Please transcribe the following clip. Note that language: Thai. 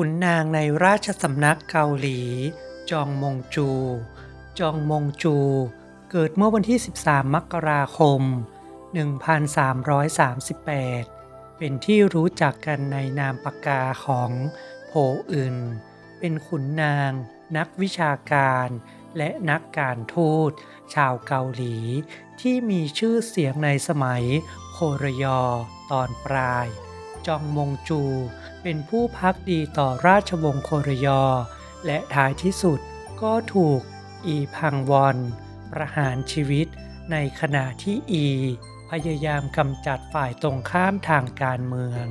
ขุนนางในราชสำนักเกาหลี จองมงจู จองมงจู เกิดเมื่อวันที่ 13 มกราคม 1338 เป็นที่รู้จักกันในนามปากกาของโผอึนเป็นขุนนาง นักวิชาการ และนักการทูต ชาวเกาหลี ที่มีชื่อเสียงในสมัยโครยอตอนปลาย จองมงจู เป็นผู้พักดีต่อราชวงศ์โครยอ และท้ายที่สุดก็ถูกอีพังวอนประหารชีวิตในขณะที่อี พยายามกำจัดฝ่ายตรงข้ามทางการเมือง